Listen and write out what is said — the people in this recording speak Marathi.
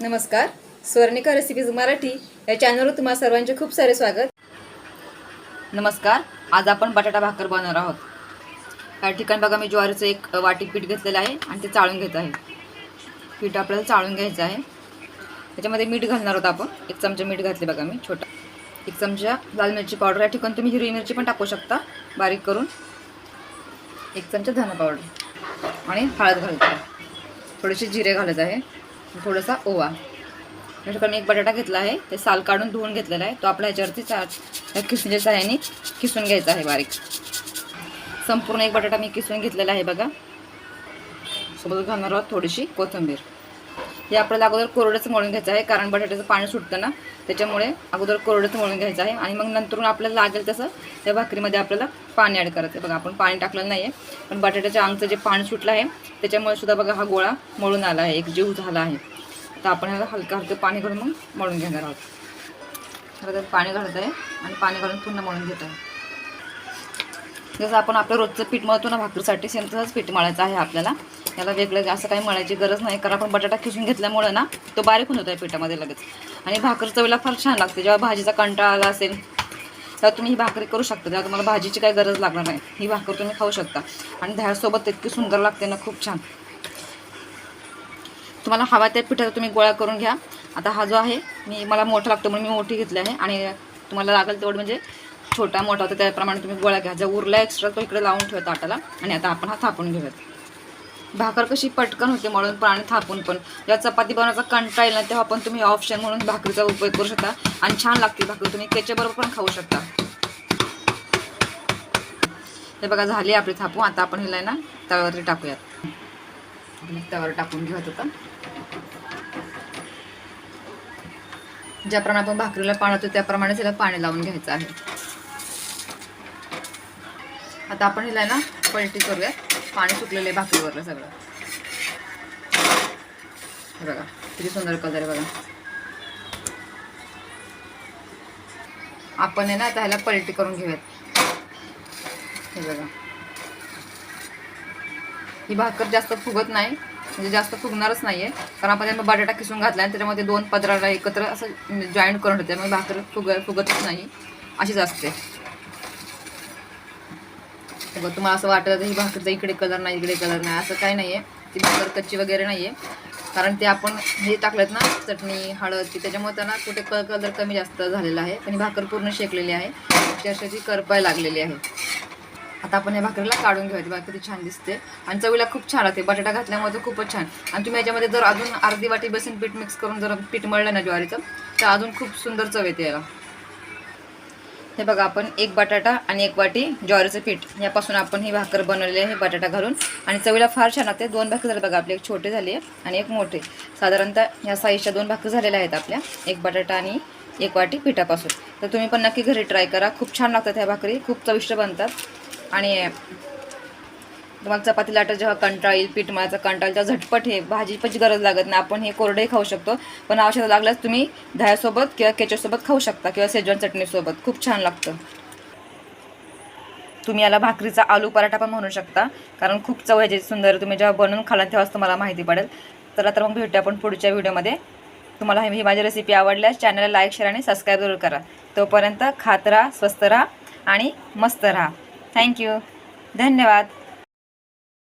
नमस्कार. स्वर्णिका रेसिपीज मराठी या चॅनलवर तुम्हाला सर्वांचे खूप सारे स्वागत. नमस्कार. आज आपण बटाटा भाकर बनवणार आहोत. या ठिकाणी बघा मी ज्वारीचं एक वाटी पीठ घेतलेलं आहे आणि ते चाळून घेत आहे. पीठ आपल्याला चाळून घ्यायचं आहे. त्याच्यामध्ये मीठ घालणार आहोत आपण. एक चमचा मीठ घातले बघा मी छोटा. एक चमचा लाल मिरची पावडर. या ठिकाणी तुम्ही हिरवी मिरची पण टाकू शकता बारीक करून. एक चमचा धना पावडर आणि हळद घालत. आहे थोडेसे जिरे घालत आहे. थोडासा ओवा. या ठिकाणी एक बटाटा घेतला आहे. ते साल काढून धुवून घेतलेला आहे. तो आपल्या ह्याच्यावरती चा त्या साह्याने किसून घ्यायचा आहे बारीक. संपूर्ण एक बटाटा मी किसून घेतलेला आहे बघा. सोबत घालणार आहोत थोडीशी कोथिंबीर. हे आपल्याला अगोदर कोरडंच मळून घ्यायचं आहे कारण बटाट्याचं पाणी सुटतं ना त्याच्यामुळे अगोदर कोरडंच मळून घ्यायचं आहे. आणि मग नंतरून आपल्याला लागेल तसं त्या भाकरीमध्ये आपल्याला पाणी ॲड करायचं आहे. बघा आपण पाणी टाकलेलं नाही आहे पण बटाट्याच्या अंगचं जे पाणी सुटलं आहे त्याच्यामुळे सुद्धा बघा हा गोळा मळून आला आहे. एक जीव झाला आहे. आता आपण ह्याला हलकं हलकं पाणी घालून मग मळून घेणार आहोत. खरं तर पाणी घालत आहे आणि पाणी घालून पुन्हा मळून घेत आहे जसं आपण आपलं रोजचं पीठ मळतो ना भाकरीसाठी सेम तसंच पीठ मळायचं आहे आपल्याला. याला वेगळं असं काही मळायची गरज नाही कारण आपण बटाटा खिचून घेतल्यामुळं ना तो बारीक होऊन होतो आहे पिठामध्ये लगेच. आणि भाकर चवीला फार छान लागते. जेव्हा भाजीचा कंटाळा आला असेल तेव्हा तुम्ही ही भाकरी करू शकता. तेव्हा तुम्हाला भाजीची काही गरज लागणार नाही ही भाकर तुम्ही खाऊ शकता. आणि दह्यासोबत इतकी सुंदर लागते ना खूप छान. तुम्हाला हवा त्या पिठाचा तुम्ही गोळा करून घ्या. आता हा जो आहे मी मला मोठा लागतो म्हणून मी मोठी घेतली आहे आणि तुम्हाला लागेल तेवढं म्हणजे छोटा मोठा होता त्याप्रमाणे तुम्ही गोळा घ्या. जर उरला एक्स्ट्रा तो इकडे लावून ठेवा आटाला आणि आता आपण हा थापून घेऊयात. भाकर कशी पटकन होते म्हणून पण आणि थापून पण. जेव्हा चपाती बनवायचा कंटाळा येईल ना तेव्हा पण तुम्ही ऑप्शन म्हणून भाकरीचा उपयोग करू शकता आणि छान लागते भाकरी. तुम्ही त्याच्याबरोबर पण खाऊ शकता. हे बघा झाली आपली थापू. आता आपण हिला ना तव्यावरती टाकूयात. त्यावर टाकून घेत होता ज्याप्रमाणे आपण भाकरीला पाणी होतो त्याप्रमाणे त्याला पाणी लावून घ्यायचं आहे. आता आपण हिला ना पलटी करूयात पाणी सुकलेलं आहे भाकरीवरलं सगळं. हे बघा किती सुंदर कलर आहे बघा. आपण आहे ना आता ह्याला पलटी करून घेऊयात. हे बघा. ही भाकर जास्त फुगत नाही म्हणजे जास्त फुगणारच नाही आहे कारण आपण त्यांना बटाटा किसून घातला आणि त्याच्यामध्ये दोन पदराला एकत्र असं जॉईंट करून ठेवते मग भाकर फुग फुगतच नाही. अशीच असते. बघ तुम्हाला असं वाटत ही भाकरचा इकडे कलर नाही इकडे कलर नाही असं काही नाही आहे ती भाकर कच्ची वगैरे नाही आहे कारण ते आपण हे टाकलेत ना चटणी हळद ती त्याच्यामुळे त्यांना कुठे क कलर कमी जास्त झालेला आहे. पण भाकर पूर्ण शेकलेली आहे. अक्षरशः ती करपाय लागलेली आहे. आता आपण या भाकरीला काढून घेऊयात. ती भाकरी किती छान दिसते. आणि चवीला खूप छान लागते. बटाटा घातल्यामुळे तर खूपच छान. आणि तुम्ही याच्यामध्ये जर अजून अर्धी वाटी बेसन पीठ मिक्स करून जर पीठ मळलं ना ज्वारीचं तर अजून खूप सुंदर चव येते याला. हे बघा आपण एक बटाटा आणि एक वाटी ज्वारीचं पीठ. यापासून आपण ही भाकर बनवलेली आहे बटाटा घालून. आणि चवीला फार छान लागते. दोन भाकरी झाले. बघा आपले एक छोटे झाले आणि एक मोठे. साधारणतः ह्या साईजच्या दोन भाकर झालेल्या आहेत आपल्या. एक बटाटा आणि एक वाटी पिठापासून. तर तुम्ही पण नक्की घरी ट्राय करा. खूप छान लागतात ह्या भाकरी. खूप चविष्ट बनतात. आणि तुम्हाला चपाती लाटा जेव्हा कंटाळ येईल पीठ मळायचा कंटाळ तेव्हा झटपट हे भाजीची गरज लागत नाही. आपण हे कोरडे खाऊ शकतो पण आवश्यक लागल्यास तुम्ही दह्यासोबत किंवा केचोसोबत खाऊ शकता किंवा शेजवान चटणीसोबत खूप छान लागतं. तुम्ही याला भाकरीचा आलू पराठा पण म्हणू शकता कारण खूप चव ह्याची सुंदर तुम्ही जेव्हा बनवून खाला तेव्हाच तुम्हाला माहिती पडेल. चला तर मग भेटूया आपण पुढच्या व्हिडिओमध्ये. तुम्हाला ही माझी रेसिपी आवडल्यास चॅनलला लाईक शेअर आणि सबस्क्राईब जरूर करा. तोपर्यंत खात राहा स्वस्त राहा आणि मस्त राहा. थँक्यू. धन्यवाद.